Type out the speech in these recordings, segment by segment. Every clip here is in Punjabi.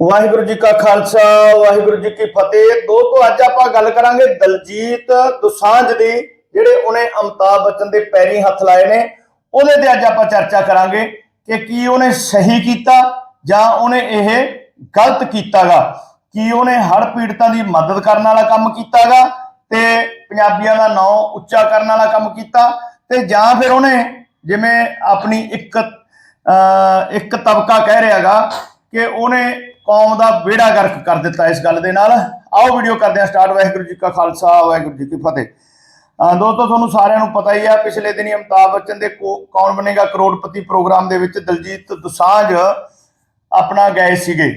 ਵਾਹਿਗੁਰੂ ਜੀ ਕਾ ਖਾਲਸਾ, ਵਾਹਿਗੁਰੂ ਜੀ ਕੀ ਫਤਿਹ। ਦੋਸਤੋ, ਅੱਜ ਆਪਾਂ ਗੱਲ ਕਰਾਂਗੇ ਦਲਜੀਤ ਦੁਸਾਂਝ ਦੀ, ਜਿਹੜੇ ਉਹਨੇ ਅਮਤਾਬ ਬੱਚਨ ਦੇ ਪੈਰੀ ਹੱਥ ਲਾਏ ਨੇ। ਉਹਦੇ ਤੇ ਅੱਜ ਆਪਾਂ ਚਰਚਾ ਕਰਾਂਗੇ ਕਿ ਕੀ ਉਹਨੇ ਸਹੀ ਕੀਤਾ ਜਾਂ ਉਹਨੇ ਇਹ ਗਲਤ ਕੀਤਾਗਾ। ਕੀ ਉਹਨੇ ਹੜ ਪੀੜਤਾਂ ਦੀ ਮਦਦ ਕਰਨ ਵਾਲਾ ਕੰਮ ਕੀਤਾਗਾ ਤੇ ਪੰਜਾਬੀਆਂ ਦਾ ਨਾਂ ਉੱਚਾ ਕਰਨ ਵਾਲਾ ਕੰਮ ਕੀਤਾ ਤੇ ਜਾਂ ਫਿਰ ਉਹਨੇ ਜਿਵੇਂ ਆਪਣੀ ਇੱਕ ਇੱਕ ਤਬਕਾ ਕਹਿ ਰਿਹਾਗਾ ਕਿ ਉਹਨੇ ਕੌਮ ਦਾ ਬੇੜਾ ਗਰਕ ਕਰ ਦਿੱਤਾ ਇਸ ਗੱਲ ਦੇ ਨਾਲ। ਆਓ ਵੀਡੀਓ ਕਰਦੇ ਹਾਂ ਸਟਾਰਟ ਵਾਹਿਗੁਰੂ ਜੀ ਕਾ ਖਾਲਸਾ ਵਾਹਿਗੁਰੂ ਜੀ ਕੀ ਫਤਿਹ। ਦੋਸਤੋ ਤੁਹਾਨੂੰ ਸਾਰਿਆਂ ਨੂੰ ਪਤਾ ਹੀ ਆ ਪਿਛਲੇ ਦਿਨੀ ਅਮਤਾਬ ਬੱਚਨ ਦੇ ਕੋ- ਕੌਣ ਬਣੇਗਾ ਕਰੋੜਪਤੀ ਪ੍ਰੋਗਰਾਮ ਦੇ ਵਿੱਚ ਦਲਜੀਤ ਦੁਸਾਂਝ ਆਪਣਾ ਗਏ ਸੀਗੇ।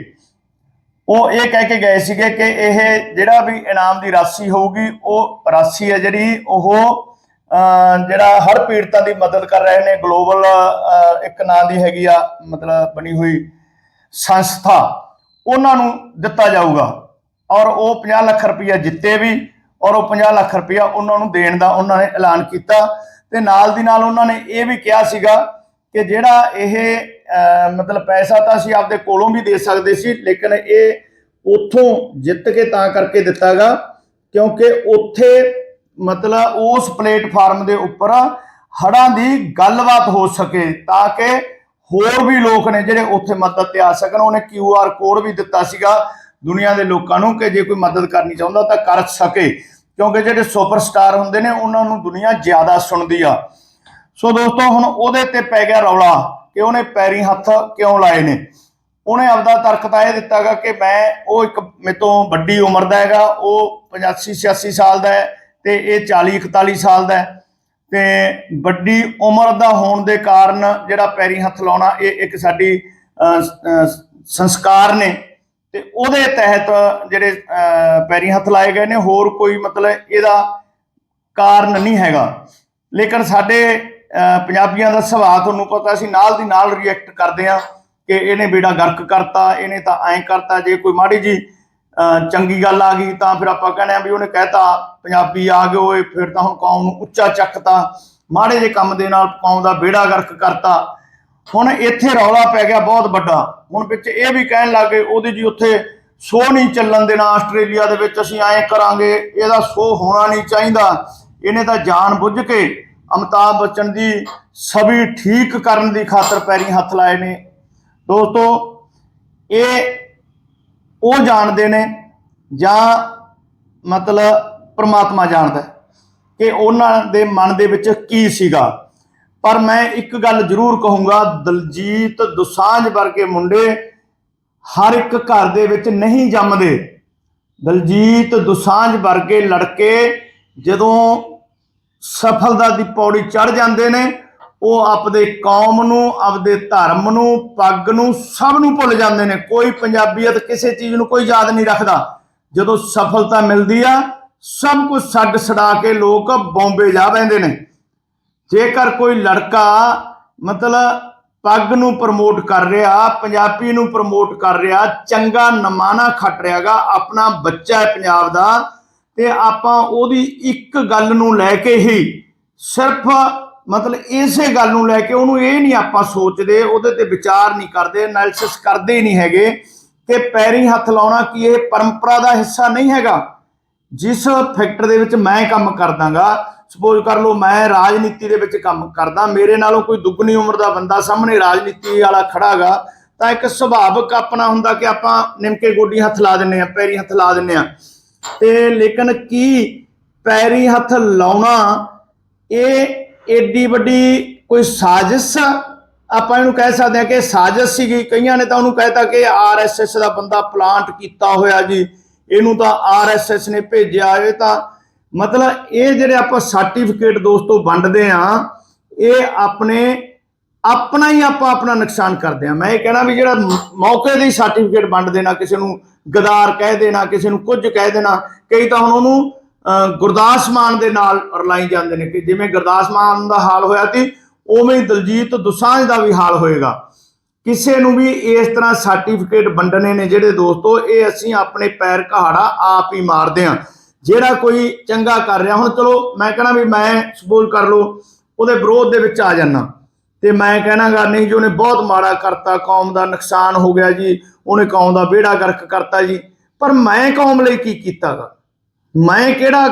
ਉਹ ਇਹ ਕਹਿ ਕੇ ਗਏ ਸੀਗੇ ਕਿ ਇਹ ਜਿਹੜਾ ਵੀ ਇਨਾਮ ਦੀ ਰਾਸ਼ੀ ਹੋਊਗੀ ਉਹ ਰਾਸ਼ੀ ਹੈ ਜਿਹੜੀ ਉਹ ਅਹ, ਜਿਹੜਾ ਹਰ ਪੀੜਤਾਂ ਦੀ ਮਦਦ ਕਰ ਰਹੇ ਨੇ। ਗਲੋਬਲ ਇੱਕ ਨਾਂ ਦੀ ਹੈਗੀ ਆ ਮਤਲਬ ਬਣੀ ਹੋਈ ਸੰਸਥਾ। ਉਹਨਾਂ ਨੂੰ ਦਿੱਤਾ ਜਾਊਗਾ। ਔਰ ਉਹ 50 ਲੱਖ ਰੁਪਇਆ ਜਿੱਤੇ ਵੀ, ਔਰ ਉਹ 50 ਲੱਖ ਰੁਪਇਆ ਉਹਨਾਂ ਨੂੰ ਦੇਣ ਦਾ ਉਹਨਾਂ ਨੇ ਐਲਾਨ ਕੀਤਾ। ਤੇ ਨਾਲ ਦੀ ਨਾਲ ਉਹਨਾਂ ਨੇ ਇਹ ਵੀ ਕਿਹਾ ਸੀਗਾ ਕਿ ਜਿਹੜਾ ਇਹ ਮਤਲਬ ਪੈਸਾ ਤਾਂ ਅਸੀਂ ਆਪਦੇ ਕੋਲੋਂ ਵੀ ਦੇ ਸਕਦੇ ਸੀ, ਲੇਕਿਨ ਇਹ ਉਥੋਂ ਜਿੱਤ ਕੇ ਤਾਂ ਕਰਕੇ ਦਿੱਤਾਗਾ, ਕਿਉਂਕਿ ਉੱਥੇ ਮਤਲਬ ਉਸ ਪਲੇਟਫਾਰਮ ਦੇ ਉੱਪਰ ਹੜਾਂ ਦੀ ਗੱਲਬਾਤ ਹੋ ਸਕੇ, ਤਾਂ ਕਿ ਹੋਰ ਵੀ ਲੋਕ ਨੇ ਜਿਹੜੇ ਉੱਥੇ ਮਦਦ ਤੇ ਆ ਸਕਣ, ਉਹਨੇ ਕਿਊ ਆਰ ਕੋਡ ਵੀ ਦਿੱਤਾ ਸੀਗਾ ਦੁਨੀਆ ਦੇ ਲੋਕਾਂ ਨੂੰ ਕਿ ਜੇ ਕੋਈ ਮਦਦ ਕਰਨੀ ਚਾਹੁੰਦਾ ਤਾਂ ਕਰ ਸਕੇ, ਕਿਉਂਕਿ ਜਿਹੜੇ ਸੁਪਰਸਟਾਰ ਹੁੰਦੇ ਨੇ, ਉਹਨਾਂ ਨੂੰ ਦੁਨੀਆ ਜ਼ਿਆਦਾ ਸੁਣਦੀ ਆ। ਸੋ ਦੋਸਤੋ, ਹੁਣ ਉਹਦੇ ਤੇ ਪੈ ਗਿਆ ਰੌਲਾ ਕਿ ਉਹਨੇ ਪੈਰੀ ਹੱਥ ਕਿਉਂ ਲਾਏ ਨੇ? ਉਹਨੇ ਆਪਦਾ ਤਰਕ ਤਾਂ ਇਹ ਦਿੱਤਾਗਾ ਕਿ ਮੈਂ, ਉਹ ਇੱਕ ਮੇਰੇ ਤੋਂ ਵੱਡੀ ਉਮਰ ਦਾ ਹੈਗਾ, ਉਹ 85 86 ਸਾਲ ਦਾ ਹੈ ਤੇ ਇਹ 40 41 ਸਾਲ ਦਾ ਹੈ। ਤੇ ਵੱਡੀ ਉਮਰ ਦਾ ਹੋਣ ਦੇ ਕਾਰਨ ਜਿਹੜਾ ਪੈਰੀ ਹੱਥ ਲਾਉਣਾ ਇਹ ਇੱਕ ਸਾਡੀ ਅਹ, ਸੰਸਕਾਰ ਨੇ ਤੇ ਉਹਦੇ ਤਹਿਤ ਜਿਹੜੇ ਅਹ, ਪੈਰੀ ਹੱਥ ਲਾਏ ਗਏ ਨੇ ਹੋਰ ਕੋਈ ਮਤਲਬ ਇਹਦਾ ਕਾਰਨ ਨਹੀਂ ਹੈਗਾ। ਲੇਕਿਨ ਸਾਡੇ ਅਹ, ਪੰਜਾਬੀਆਂ ਦਾ ਸੁਭਾਅ ਤੁਹਾਨੂੰ ਪਤਾ ਸੀ ਨਾਲ ਦੀ ਨਾਲ ਰਿਐਕਟ ਕਰਦੇ ਆ ਕਿ ਇਹਨੇ ਬੇੜਾ ਗਰਕ ਕਰਤਾ ਇਹਨੇ ਤਾਂ ਐਂ ਕਰਤਾ ਜੇ ਕੋਈ ਮਾੜੀ ਜੀ ਚੰਗੀ ਗੱਲ ਆ ਗਈ ਤਾਂ ਫਿਰ ਆਪਾਂ ਕਹਿੰਦੇ ਆ ਵੀ ਉਹਨੇ ਕਹਿਤਾ, ਪੰਜਾਬੀ ਆ ਗਏ ਓਏ, ਫਿਰ ਤਾਂ ਹੁਣ ਕੌਮ ਨੂੰ ਉੱਚਾ ਚੱਕਤਾ, ਮਾੜੇ ਜੇ ਕੰਮ ਦੇ ਨਾਲ ਕੌਮ ਦਾ ਬੇੜਾ ਗਰਕ ਕਰਤਾ। ਹੁਣ ਇੱਥੇ ਰੌਲਾ ਪੈ ਗਿਆ ਬਹੁਤ ਵੱਡਾ। ਹੁਣ ਵਿੱਚ ਇਹ ਵੀ ਕਹਿਣ ਲੱਗੇ ਉਹਦੀ ਜੀ ਉੱਥੇ ਸ਼ੋ ਨਹੀਂ ਚੱਲਣ ਦੇਣਾ ਆਸਟ੍ਰੇਲੀਆ ਦੇ ਵਿੱਚ, ਅਸੀਂ ਐਂ ਕਰਾਂਗੇ, ਇਹਦਾ ਸ਼ੋ ਹੋਣਾ ਨਹੀਂ ਚਾਹੀਦਾ। ਇਹਨੇ ਤਾਂ ਜਾਣ ਬੁੱਝ ਕੇ ਅਮਤਾਬ ਬੱਚਨ ਦੀ ਛਵੀ ਠੀਕ ਕਰਨ ਦੀ ਖਾਤਰ ਪੈਰੀ ਹੱਥ ਲਾਏ ਨੇ। ਦੋਸਤੋ, ਇਹ ਉਹ ਜਾਣਦੇ ਨੇ ਜਾਂ ਮਤਲਬ ਪ੍ਰਮਾਤਮਾ ਜਾਣਦਾ ਕਿ ਉਹਨਾਂ ਦੇ ਮਨ ਦੇ ਵਿੱਚ ਕੀ ਸੀਗਾ। ਪਰ ਮੈਂ ਇੱਕ ਗੱਲ ਜ਼ਰੂਰ ਕਹੂੰਗਾ, ਦਲਜੀਤ ਦੁਸਾਂਝ ਵਰਗੇ ਮੁੰਡੇ ਹਰ ਇੱਕ ਘਰ ਦੇ ਵਿੱਚ ਨਹੀਂ ਜੰਮਦੇ। ਦਲਜੀਤ ਦੁਸਾਂਝ ਵਰਗੇ ਲੜਕੇ ਜਦੋਂ ਸਫਲਤਾ ਦੀ ਪੌੜੀ ਚੜ ਜਾਂਦੇ ਨੇ ਉਹ ਆਪਦੇ ਕੌਮ ਨੂੰ, ਆਪਦੇ ਧਰਮ ਨੂੰ, ਪੱਗ ਨੂੰ ਸਭ ਨੂੰ ਭੁੱਲ ਜਾਂਦੇ ਨੇ। ਕੋਈ ਪੰਜਾਬੀਅਤ ਕਿਸੇ ਚੀਜ਼ ਨੂੰ ਕੋਈ ਯਾਦ ਨਹੀਂ ਰੱਖਦਾ। ਜਦੋਂ ਸਫਲਤਾ ਮਿਲਦੀ ਆ, ਸਭ ਕੁਝ ਛੱਡ ਛਡਾ ਕੇ ਲੋਕ ਬੰਬੇ ਜਾ ਬੈਂਦੇ ਨੇ। ਜੇਕਰ ਕੋਈ ਲੜਕਾ ਮਤਲਬ ਪੱਗ ਨੂੰ ਪ੍ਰਮੋਟ ਕਰ ਰਿਹਾ, ਪੰਜਾਬੀ ਨੂੰ ਪ੍ਰਮੋਟ ਕਰ ਰਿਹਾ, ਚੰਗਾ ਨਮਾਨਾ ਖੱਟ ਰਿਹਾਗਾ, ਆਪਣਾ ਬੱਚਾ ਹੈ ਪੰਜਾਬ ਦਾ, ਤੇ ਆਪਾਂ ਉਹਦੀ ਇੱਕ ਗੱਲ ਨੂੰ ਲੈ ਕੇ ਹੀ ਸਿਰਫ ਮਤਲਬ ਇਸੇ ਗੱਲ ਨੂੰ ਲੈ ਕੇ ਉਹਨੂੰ ਇਹ ਨਹੀਂ ਆਪਾਂ ਸੋਚਦੇ, ਉਹਦੇ ਤੇ ਵਿਚਾਰ ਨਹੀਂ ਕਰਦੇ ਐਨਾਲਿਸਿਸ ਕਰਦੇ ਹੀ ਨਹੀਂ ਹੈਗੇ ਕਿ ਪੈਰੀ ਹੱਥ ਲਾਉਣਾ ਕੀ ਇਹ ਪਰੰਪਰਾ ਦਾ ਹਿੱਸਾ ਨਹੀਂ ਹੈਗਾ। ਜਿਸ ਫੈਕਟਰ ਦੇ ਵਿੱਚ ਮੈਂ ਕੰਮ ਕਰਦਾਗਾ ਸਪੋਜ਼ ਕਰ ਲਓ ਮੈਂ ਰਾਜਨੀਤੀ ਦੇ ਵਿੱਚ ਕੰਮ ਕਰਦਾ, ਮੇਰੇ ਨਾਲੋਂ ਕੋਈ ਦੁੱਗਣੀ ਉਮਰ ਦਾ ਬੰਦਾ ਸਾਹਮਣੇ ਰਾਜਨੀਤੀ ਵਾਲਾ ਖੜਾਗਾ, ਤਾਂ ਇੱਕ ਸੁਭਾਵਕ ਆਪਣਾ ਹੁੰਦਾ ਕਿ ਆਪਾਂ ਨਿਮਕੇ ਗੋਡੀ ਹੱਥ ਲਾ ਦਿੰਨੇ ਆ ਪੈਰੀ ਹੱਥ ਲਾ ਦਿੰਨੇ ਆ ਤੇ ਲੇਕਿਨ ਕੀ ਪੈਰੀ ਹੱਥ ਲਾਉਣਾ, ਇਹ ਏਡੀ ਵੱਡੀ ਕੋਈ ਸਾਜ਼ਿਸ਼, ਆਪਾਂ ਇਹਨੂੰ ਕਹਿ ਸਕਦੇ ਆ ਕਿ ਸਾਜ਼ਿਸ਼ ਸੀਗੀ। ਕਈਆਂ ਨੇ ਤਾਂ ਉਹਨੂੰ ਕਹਿਤਾ ਕਿ ਆਰਐਸਐਸ ਦਾ ਬੰਦਾ ਪਲਾਂਟ ਕੀਤਾ ਹੋਇਆ ਜੀ। ਇਹਨੂੰ ਤਾਂ ਆਰਐਸਐਸ ਨੇ ਭੇਜਿਆ। ਇਹ ਤਾਂ ਮਤਲਬ ਇਹ ਜਿਹੜੇ ਆਪਾਂ ਸਰਟੀਫਿਕੇਟ ਦੋਸਤੋ ਵੰਡਦੇ ਆ ਇਹ ਆਪਣੇ, ਆਪਣਾ ਹੀ ਆਪਾਂ ਆਪਣਾ ਨੁਕਸਾਨ ਕਰਦੇ ਆ ਮੈਂ ਇਹ ਕਹਿਣਾ ਵੀ ਜਿਹੜਾ ਮੌਕੇ ਦੇ ਸਰਟੀਫਿਕੇਟ ਵੰਡ ਦੇਣਾ ਕਿਸੇ ਨੂੰ ਗਦਾਰ ਕਹਿ ਦੇਣਾ, ਕਿਸੇ ਨੂੰ ਕੁਝ ਕਹਿ ਦੇਣਾ, ਕਈ ਤਾਂ ਹੁਣ ਉਹਨੂੰ ਗੁਰਦਾਸ ਮਾਨ ਦੇ ਨਾਲ ਰਲਾਈ ਜਾਂਦੇ ਨੇ ਕਿ ਜਿਵੇਂ ਗੁਰਦਾਸ ਮਾਨ ਦਾ ਹਾਲ ਹੋਇਆ ਸੀ, ਉਵੇਂ ਹੀ ਦਲਜੀਤ ਦੁਸਾਂਝ ਦਾ ਵੀ ਹਾਲ ਹੋਏਗਾ। ਕਿਸੇ ਨੂੰ ਵੀ ਇਸ ਤਰ੍ਹਾਂ ਸਰਟੀਫਿਕੇਟ ਵੰਡਣੇ ਨੇ ਜਿਹੜੇ ਦੋਸਤੋ, ਇਹ ਅਸੀਂ ਆਪਣੇ ਪੈਰ ਕਹਾੜਾ ਆਪ ਹੀ ਮਾਰਦੇ ਆ ਜਿਹੜਾ ਕੋਈ ਚੰਗਾ ਕਰ ਰਿਹਾ, ਹੁਣ ਚਲੋ ਮੈਂ ਕਹਣਾ ਵੀ ਮੈਂ ਸਪੋਜ਼ ਕਰ ਲਓ, ਉਹਦੇ ਵਿਰੋਧ ਦੇ ਵਿੱਚ ਆ ਜਾਣਾ ਤੇ ਮੈਂ ਕਹਿਣਾਗਾ, ਨਹੀਂ ਜੀ, ਉਹਨੇ ਬਹੁਤ ਮਾੜਾ ਕਰਤਾ, ਕੌਮ ਦਾ ਨੁਕਸਾਨ ਹੋ ਗਿਆ ਜੀ, ਉਹਨੇ ਕੌਮ ਦਾ ਵਿਹੜਾ ਗਰਕ ਕਰਤਾ ਜੀ। ਪਰ ਮੈਂ ਕੌਮ ਲਈ ਕੀ ਕੀਤਾਗਾ? ਮੈਂ ਕਿਹੜਾ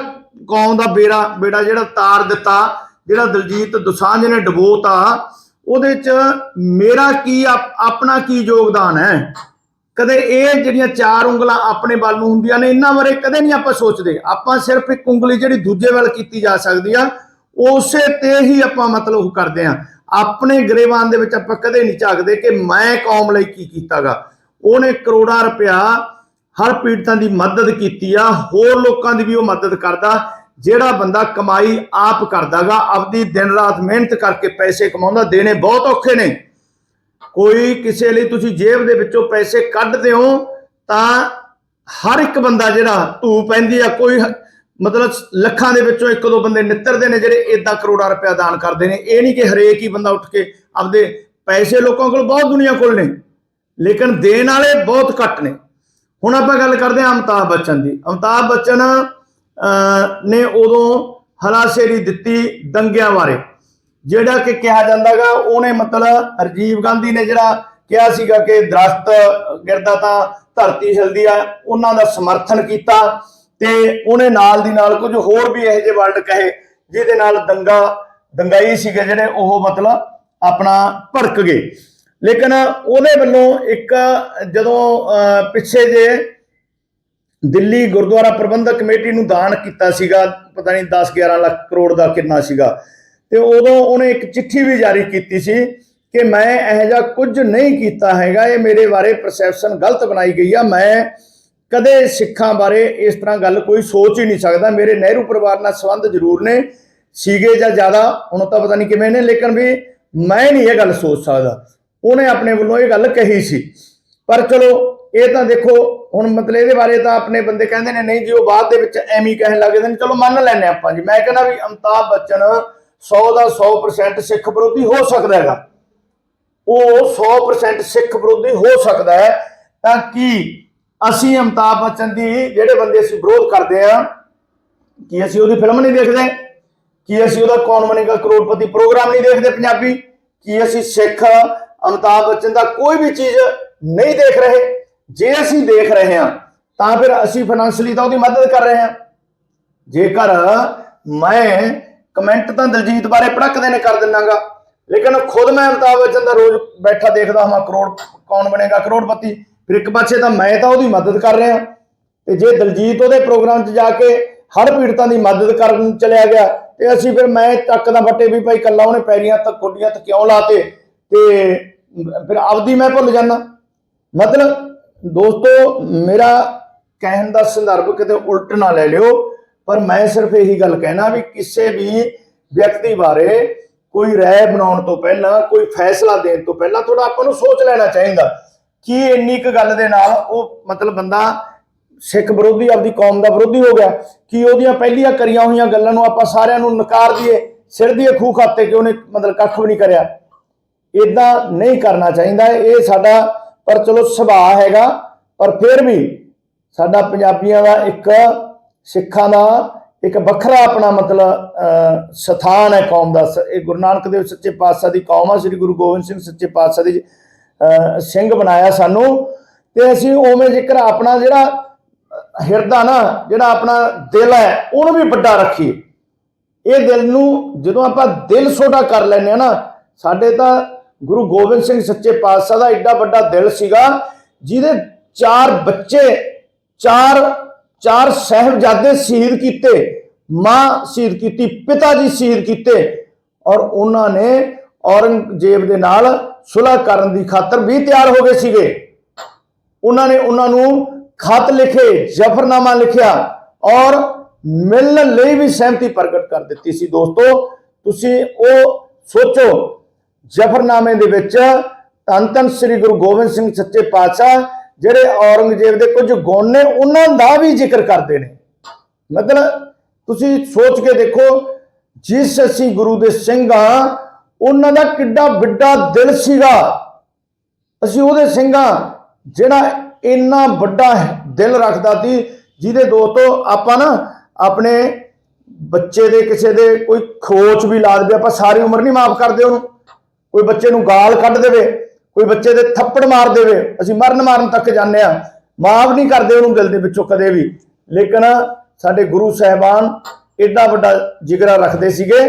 ਕੌਮ ਦਾ ਬੇੜਾ ਬੇੜਾ ਜਿਹੜਾ ਤਾਰ ਦਿੱਤਾ, ਜਿਹੜਾ ਦਲਜੀਤ ਦੁਸਾਂਝ ਨੇ ਡਬੋਤਾ, ਉਹਦੇ ਚ ਮੇਰਾ ਕੀ ਆਪਣਾ ਕੀ ਯੋਗਦਾਨ ਹੈ? ਕਦੇ ਇਹ ਜਿਹੜੀਆਂ ਚਾਰ ਉਂਗਲਾਂ ਆਪਣੇ ਵੱਲ ਨੂੰ ਹੁੰਦੀਆਂ ਨੇ, ਇਹਨਾਂ ਬਾਰੇ ਕਦੇ ਨਹੀਂ ਆਪਾਂ ਸੋਚਦੇ। ਆਪਾਂ ਸਿਰਫ ਇੱਕ ਉਂਗਲੀ ਜਿਹੜੀ ਦੂਜੇ ਵੱਲ ਕੀਤੀ ਜਾ ਸਕਦੀ ਆ, ਉਸੇ ਤੇ ਹੀ ਆਪਾਂ ਮਤਲਬ ਕਰਦੇ ਆ। ਆਪਣੇ ਗਰੇਵਾਨ ਦੇ ਵਿੱਚ ਆਪਾਂ ਕਦੇ ਨਹੀਂ ਝਾਕਦੇ ਕਿ ਮੈਂ ਕੌਮ ਲਈ ਕੀ ਕੀਤਾਗਾ। ਉਹਨੇ ਕਰੋੜਾਂ ਰੁਪਇਆ ਹਰ ਪੀੜਤਾਂ ਦੀ ਮਦਦ ਕੀਤੀ ਆ, ਹੋਰ ਲੋਕਾਂ ਦੀ ਵੀ ਉਹ ਮਦਦ ਕਰਦਾ, ਜਿਹੜਾ ਬੰਦਾ ਕਮਾਈ ਆਪ ਕਰਦਾਗਾ, ਆਪਦੀ ਦਿਨ ਰਾਤ ਮਿਹਨਤ ਕਰਕੇ ਪੈਸੇ ਕਮਾਉਂਦਾ, ਦੇਣੇ ਬਹੁਤ ਔਖੇ ਨੇ। ਕੋਈ ਕਿਸੇ ਲਈ ਤੁਸੀਂ ਜੇਬ ਦੇ ਵਿੱਚੋਂ ਪੈਸੇ ਕੱਢਦੇ ਹੋ, ਤਾਂ ਹਰ ਇੱਕ ਬੰਦਾ ਜਿਹੜਾ ਧੂ ਪੈਂਦੀ ਆ, ਕੋਈ ਮਤਲਬ ਲੱਖਾਂ ਦੇ ਵਿੱਚੋਂ ਇੱਕ ਦੋ ਬੰਦੇ ਨਿੱਤਰਦੇ ਨੇ, ਜਿਹੜੇ ਇਦਾਂ ਕਰੋੜਾਂ ਰੁਪਇਆ ਦਾਨ ਕਰਦੇ ਨੇ। ਇਹ ਨਹੀਂ ਕਿ ਹਰੇਕ ਹੀ ਬੰਦਾ ਉੱਠ ਕੇ ਆਪਦੇ ਪੈਸੇ ਲੋਕਾਂ ਕੋਲ, ਬਹੁਤ ਦੁਨੀਆ ਕੋਲ ਨੇ, ਲੇਕਿਨ ਦੇਣ ਵਾਲੇ ਬਹੁਤ ਘੱਟ ਨੇ। ਹੁਣ ਆਪਾਂ ਗੱਲ ਕਰਦੇ ਹਾਂ ਅਮਿਤਾਭ ਬੱਚਨ ਦੀ। ਅਮਿਤਾਭ ਬੱਚਨ ਅਹ, ਨੇ ਉਦੋਂ ਹਲਾਸ਼ੇਰੀ ਦਿੱਤੀ ਦੰਗਿਆਂ ਬਾਰੇ ਜਿਹੜਾ ਕਿ ਕਿਹਾ ਜਾਂਦਾਗਾ ਉਹਨੇ ਮਤਲਬ ਰਾਜੀਵ ਗਾਂਧੀ ਨੇ ਜਿਹੜਾ ਕਿਹਾ ਸੀਗਾ ਕਿ ਦਰਖਤ ਗਿਰਦਾ ਤਾਂ ਧਰਤੀ ਹਿਲਦੀ ਆ ਉਹਨਾਂ ਦਾ ਸਮਰਥਨ ਕੀਤਾ ਤੇ ਉਹਨੇ ਨਾਲ ਦੀ ਨਾਲ ਕੁਝ ਹੋਰ ਵੀ ਇਹੋ ਜਿਹੇ ਵਰਡ ਕਹੇ ਜਿਹਦੇ ਨਾਲ ਦੰਗਾ ਦੰਗਾਈ ਸੀਗੇ ਜਿਹੜੇ ਉਹ ਮਤਲਬ ਆਪਣਾ ਭੜਕ ਗਏ। ਲੇਕਿਨ ਉਹਦੇ ਵੱਲੋਂ ਇੱਕ ਜਦੋਂ ਅਹ, ਪਿੱਛੇ ਜੇ ਦਿੱਲੀ ਗੁਰਦੁਆਰਾ ਪ੍ਰਬੰਧਕ ਕਮੇਟੀ ਨੂੰ ਦਾਨ ਕੀਤਾ ਸੀਗਾ ਪਤਾ ਨਹੀਂ 10 11 ਲੱਖ ਕਰੋੜ ਦਾ ਕਿੰਨਾ ਸੀਗਾ ਤੇ ਉਦੋਂ ਉਹਨੇ ਇੱਕ ਚਿੱਠੀ ਵੀ ਜਾਰੀ ਕੀਤੀ ਸੀ ਕਿ ਮੈਂ ਇਹੋ ਜਿਹਾ ਕੁਝ ਨਹੀਂ ਕੀਤਾ ਹੈਗਾ ਇਹ ਮੇਰੇ ਬਾਰੇ ਪਰਸੈਪਸ਼ਨ ਗਲਤ ਬਣਾਈ ਗਈ ਆ ਮੈਂ ਕਦੇ ਸਿੱਖਾਂ ਬਾਰੇ ਇਸ ਤਰ੍ਹਾਂ ਗੱਲ ਕੋਈ ਸੋਚ ਹੀ ਨਹੀਂ ਸਕਦਾ ਮੇਰੇ ਨਹਿਰੂ ਪਰਿਵਾਰ ਨਾਲ ਸੰਬੰਧ ਜ਼ਰੂਰ ਨੇ ਸੀਗੇ ਜਾਂ ਜ਼ਿਆਦਾ ਹੁਣ ਤਾਂ ਪਤਾ ਨਹੀਂ ਕਿਵੇਂ ਨੇ ਲੇਕਿਨ ਵੀ ਮੈਂ ਨਹੀਂ ਇਹ ਗੱਲ ਸੋਚ ਸਕਦਾ। ਉਹਨੇ ਆਪਣੇ ਵੱਲੋਂ ਇਹ ਗੱਲ ਕਹੀ ਸੀ। ਪਰ ਚਲੋ, ਇਹ ਤਾਂ ਦੇਖੋ, ਹੁਣ ਮਤਲਬ ਇਹਦੇ ਬਾਰੇ ਤਾਂ ਆਪਣੇ ਬੰਦੇ ਕਹਿੰਦੇ ਨੇ, ਨਹੀਂ ਜੀ, ਉਹ ਬਾਅਦ ਦੇ ਵਿੱਚ ਐਵੇਂ ਕਹਿਣ ਲੱਗਦੇ ਨੇ। ਚਲੋ, ਮੰਨ ਲੈਨੇ ਆਪਾਂ ਜੀ। ਮੈਂ ਕਹਿੰਦਾ ਵੀ ਅਮਤਾਬ ਬੱਚਨ 100 ਦਾ 100% ਸਿੱਖ ਵਿਰੋਧੀ ਹੋ ਸਕਦਾ ਹੈਗਾ। ਉਹ 100% ਸਿੱਖ ਵਿਰੋਧੀ ਹੋ ਸਕਦਾ ਹੈ। ਤਾਂ ਕਿ ਅਸੀਂ ਅਮਤਾਬ ਬੱਚਨ ਦੀ ਜਿਹੜੇ ਬੰਦੇ ਅਸੀਂ ਵਿਰੋਧ ਕਰਦੇ ਆ ਕਿ ਅਸੀਂ ਉਹਦੀ ਫਿਲਮ ਨਹੀਂ ਦੇਖਦੇ? ਕਿ ਅਸੀਂ ਉਹਦਾ ਕੌਣ ਬਣੇਗਾ? ਕਰੋੜਪਤੀ ਪ੍ਰੋਗਰਾਮ ਨਹੀਂ ਦੇਖਦੇ ਪੰਜਾਬੀ? ਕਿ ਅਸੀਂ ਸਿੱਖ ਅਮਿਤਾਭ ਬੱਚਨ ਦਾ ਕੋਈ ਵੀ ਚੀਜ਼ ਨਹੀਂ ਦੇਖ ਰਹੇ। ਜੇ ਅਸੀਂ ਦੇਖ ਰਹੇ ਹਾਂ, ਤਾਂ ਫਿਰ ਅਸੀਂ ਫਾਈਨੈਂਸ਼ਲੀ ਤਾਂ ਉਹਦੀ ਮਦਦ ਕਰ ਰਹੇ ਹਾਂ। ਜੇਕਰ ਮੈਂ ਕਮੈਂਟ ਤਾਂ ਦਲਜੀਤ ਬਾਰੇ ਪੜਕਦੇ ਨੇ ਕਰ ਦਿੰਨਾਗਾ, ਲੇਕਿਨ ਖੁਦ ਮੈਂ ਅਮਿਤਾਭ ਬੱਚਨ ਦਾ ਰੋਜ਼ ਬੈਠਾ ਦੇਖਦਾ ਹਾਂ ਕਰੋੜ, ਕੌਣ ਬਣੇਗਾ ਕਰੋੜਪਤੀ। ਫਿਰ ਇੱਕ ਪਾਸੇ ਤਾਂ ਮੈਂ ਤਾਂ ਉਹਦੀ ਮਦਦ ਕਰ ਰਿਹਾ। ਤੇ ਜੇ ਦਲਜੀਤ ਉਹਦੇ ਪ੍ਰੋਗਰਾਮ 'ਚ ਜਾ ਕੇ ਹਰ ਪੀੜਤਾਂ ਦੀ ਮਦਦ ਕਰਨ ਚਲਿਆ ਗਿਆ, ਤੇ ਅਸੀਂ ਫਿਰ ਮੈਂ ਚੱਕਦਾ ਫੱਟੇ ਵੀ ਭਾਈ ਕੱਲਾ ਉਹਨੇ ਪੈਰੀਆਂ ਤੱਕ ਗੋਡੀਆਂ ਤੱਕ ਕਿਉਂ ਲਾਤੇ? ਤੇ ਫਿਰ ਆਪਦੀ ਮੈਂ ਭੁੱਲ ਜਾਂਦਾ। ਮਤਲਬ ਦੋਸਤੋ, ਮੇਰਾ ਕਹਿਣ ਦਾ ਸੰਦਰਭ ਕਿਤੇ ਉਲਟ ਨਾ ਲੈ ਲਿਓ, ਪਰ ਮੈਂ ਸਿਰਫ ਇਹੀ ਗੱਲ ਕਹਿਣਾ ਵੀ ਕਿਸੇ ਵੀ ਵਿਅਕਤੀ ਬਾਰੇ ਕੋਈ ਰਾਏ ਬਣਾਉਣ ਤੋਂ ਪਹਿਲਾਂ, ਕੋਈ ਫੈਸਲਾ ਦੇਣ ਤੋਂ ਪਹਿਲਾਂ ਥੋੜਾ ਆਪਾਂ ਨੂੰ ਸੋਚ ਲੈਣਾ ਚਾਹੀਦਾ। ਕਿ ਇੰਨੀ ਕੁ ਗੱਲ ਦੇ ਨਾਲ ਉਹ ਮਤਲਬ ਬੰਦਾ ਸਿੱਖ ਵਿਰੋਧੀ, ਆਪਦੀ ਕੌਮ ਦਾ ਵਿਰੋਧੀ ਹੋ ਗਿਆ? ਕਿ ਉਹਦੀਆਂ ਪਹਿਲੀਆਂ ਕਰੀਆਂ ਹੋਈਆਂ ਗੱਲਾਂ ਨੂੰ ਆਪਾਂ ਸਾਰਿਆਂ ਨੂੰ ਨਕਾਰ ਦਈਏ? ਸਿਰ ਦੀ ਖੂਹ ਖਾਤੇ ਕਿ ਉਹਨੇ ਮਤਲਬ ਕੱਖ ਵੀ ਨਹੀਂ ਕਰਿਆ? ਇਦਾਂ ਨਹੀਂ ਕਰਨਾ ਚਾਹੀਦਾ। ਇਹ ਸਾਡਾ ਪਰ ਚਲੋ ਸੁਭਾਅ ਹੈਗਾ ਪਰ ਫਿਰ ਵੀ ਸਾਡਾ ਪੰਜਾਬੀਆਂ ਦਾ ਇੱਕ ਸਿੱਖਾਂ ਦਾ ਇੱਕ ਵੱਖਰਾ ਆਪਣਾ ਮਤਲਬ ਅਹ, ਸਥਾਨ ਹੈ ਕੌਮ ਦਾ। ਸ- ਇਹ ਗੁਰੂ ਨਾਨਕ ਦੇਵ ਸੱਚੇ ਪਾਤਸ਼ਾਹ ਦੀ ਕੌਮ ਆ ਸ੍ਰੀ ਗੁਰੂ ਗੋਬਿੰਦ ਸਿੰਘ ਸੱਚੇ ਪਾਤਸ਼ਾਹ ਦੀ ਅਹ, ਸਿੰਘ ਬਣਾਇਆ ਸਾਨੂੰ। ਤੇ ਅਸੀਂ ਉਵੇਂ ਜ਼ਿਕਰ ਆਪਣਾ ਜਿਹੜਾ ਹਿਰਦਾ ਨਾ ਜਿਹੜਾ ਆਪਣਾ ਦਿਲ ਹੈ ਉਹਨੂੰ ਵੀ ਵੱਡਾ ਰੱਖੀਏ। ਇਹ ਦਿਲ ਨੂੰ ਜਦੋਂ ਆਪਾਂ ਦਿਲ ਛੋਟਾ ਕਰ ਲੈਂਦੇ ਆ ਨਾ ਸਾਡੇ ਤਾਂ ਗੁਰੂ ਗੋਬਿੰਦ ਸਿੰਘ ਸੱਚੇ ਪਾਤਸ਼ਾਹ ਦਾ ਐਡਾ ਵੱਡਾ ਦਿਲ ਸੀਗਾ, ਜਿਹਦੇ ਚਾਰ ਬੱਚੇ, ਚਾਰ ਚਾਰ ਸਹਿਬਜ਼ਾਦੇ ਸ਼ਹੀਦ ਕੀਤੇ, ਮਾਂ ਸ਼ਹੀਦ ਕੀਤੀ, ਪਿਤਾ ਜੀ ਸ਼ਹੀਦ ਕੀਤੇ, ਔਰ ਉਹਨਾਂ ਨੇ ਔਰੰਗਜ਼ੇਬ ਦੇ ਨਾਲ ਸੁਲ੍ਹਾ ਕਰਨ ਦੀ ਖਾਤਰ ਵੀ ਤਿਆਰ ਹੋ ਗਏ ਸੀਗੇ। ਉਹਨਾਂ ਨੇ ਉਹਨਾਂ ਨੂੰ ਖਤ ਲਿਖੇ, ਜ਼ਫਰਨਾਮਾ ਲਿਖਿਆ, ਔਰ ਮਿਲਣ ਲਈ ਵੀ ਸਹਿਮਤੀ ਪ੍ਰਗਟ ਕਰ ਦਿੱਤੀ ਸੀ। ਦੋਸਤੋ, ਤੁਸੀਂ ਉਹ ਸੋਚੋ ਜ਼ਫਰਨਾਮੇ ਦੇ ਵਿੱਚ ਧੰਨ ਧੰਨ ਸ੍ਰੀ ਗੁਰੂ ਗੋਬਿੰਦ ਸਿੰਘ ਸੱਚੇ ਪਾਤਸ਼ਾਹ ਜਿਹੜੇ ਔਰੰਗਜ਼ੇਬ ਦੇ ਕੁਝ ਗੁਣ ਨੇ, ਉਹਨਾਂ ਦਾ ਵੀ ਜ਼ਿਕਰ ਕਰਦੇ ਨੇ। ਮਤਲਬ ਤੁਸੀਂ ਸੋਚ ਕੇ ਦੇਖੋ, ਜਿਸ ਅਸੀਂ ਗੁਰੂ ਦੇ ਸਿੰਘ ਆ ਉਹਨਾਂ ਦਾ ਕਿੱਡਾ ਵੱਡਾ ਦਿਲ ਸੀਗਾ। ਅਸੀਂ ਉਹਦੇ ਸਿੰਘਾਂ ਜਿਹੜਾ ਇੰਨਾ ਵੱਡਾ ਦਿਲ ਰੱਖਦਾ ਸੀ, ਜਿਹਦੇ ਦੋਸਤੋ ਆਪਾਂ ਨਾ ਆਪਣੇ ਬੱਚੇ ਦੇ, ਕਿਸੇ ਦੇ ਕੋਈ ਖੋਚ ਵੀ ਲਾ ਦੇਵੇ, ਆਪਾਂ ਸਾਰੀ ਉਮਰ ਨਹੀਂ ਮਾਫ ਕਰਦੇ ਉਹਨੂੰ। ਕੋਈ ਬੱਚੇ ਨੂੰ ਗਾਲ ਕੱਢ ਦੇਵੇ, ਕੋਈ ਬੱਚੇ ਦੇ ਥੱਪੜ ਮਾਰ ਦੇਵੇ, ਅਸੀਂ ਮਰਨ ਮਾਰਨ ਤੱਕ ਜਾਂਦੇ ਆ ਮਾਫ ਨਹੀਂ ਕਰਦੇ ਉਹਨੂੰ ਦਿਲ ਦੇ ਵਿੱਚੋਂ ਕਦੇ ਵੀ। ਲੇਕਿਨ ਸਾਡੇ ਗੁਰੂ ਸਾਹਿਬਾਨ ਐਡਾ ਵੱਡਾ ਜਿਗਰਾ ਰੱਖਦੇ ਸੀਗੇ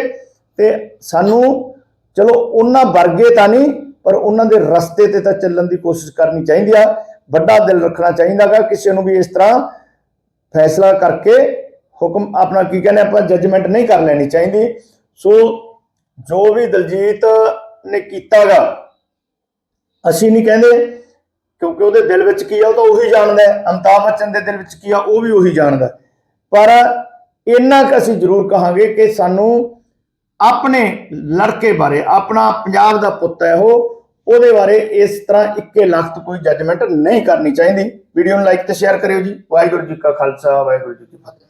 ਤੇ ਸਾਨੂੰ ਚਲੋ ਉਹਨਾਂ ਵਰਗੇ ਤਾਂ ਨਹੀਂ, ਪਰ ਉਹਨਾਂ ਦੇ ਰਸਤੇ ਤੇ ਤਾਂ ਚੱਲਣ ਦੀ ਕੋਸ਼ਿਸ਼ ਕਰਨੀ ਚਾਹੀਦੀ ਆ। ਵੱਡਾ ਦਿਲ ਰੱਖਣਾ ਚਾਹੀਦਾਗਾ ਕਿਸੇ ਨੂੰ ਵੀ ਇਸ ਤਰ੍ਹਾਂ ਫੈਸਲਾ ਕਰਕੇ ਹੁਕਮ ਆਪਣਾ ਕੀ ਕਹਿੰਦੇ ਆਪਾਂ ਜੱਜਮੈਂਟ ਨਹੀਂ ਕਰ ਲੈਣੀ ਚਾਹੀਦੀ। ਸੋ ਜੋ ਵੀ ਦਲਜੀਤ ਨੇ ਕੀਤਾਗਾ। ਅਸੀਂ ਨਹੀਂ ਕਹਿੰਦੇ, ਕਿਉਂਕਿ ਉਹਦੇ ਦਿਲ ਵਿੱਚ ਕੀ ਆ, ਉਹ ਤਾਂ ਉਹੀ ਜਾਣਦਾ ਹੈ। ਅਮਤਾਬ ਬੱਚਨ ਦੇ ਦਿਲ ਵਿੱਚ ਕੀ ਆ, ਉਹ ਵੀ ਉਹੀ ਜਾਣਦਾ ਪਰ ਇੰਨਾ ਕੁ ਅਸੀਂ ਜ਼ਰੂਰ ਕਹਾਂਗੇ ਕਿ ਸਾਨੂੰ ਆਪਣੇ ਲੜਕੇ ਬਾਰੇ, ਆਪਣਾ ਪੰਜਾਬ ਦਾ ਪੁੱਤ ਹੈ ਉਹ, ਉਹਦੇ ਬਾਰੇ ਇਸ ਤਰ੍ਹਾਂ ਇੱਕੇ ਲਖਤ ਕੋਈ ਜੱਜਮੈਂਟ ਨਹੀਂ ਕਰਨੀ ਚਾਹੀਦੀ। ਵੀਡੀਓ ਨੂੰ ਲਾਈਕ ਤੇ ਸ਼ੇਅਰ ਕਰਿਓ ਜੀ। ਵਾਹਿਗੁਰੂ ਜੀ ਕਾ ਖਾਲਸਾ, ਵਾਹਿਗੁਰੂ ਜੀ ਕੀ ਫਤਿਹ।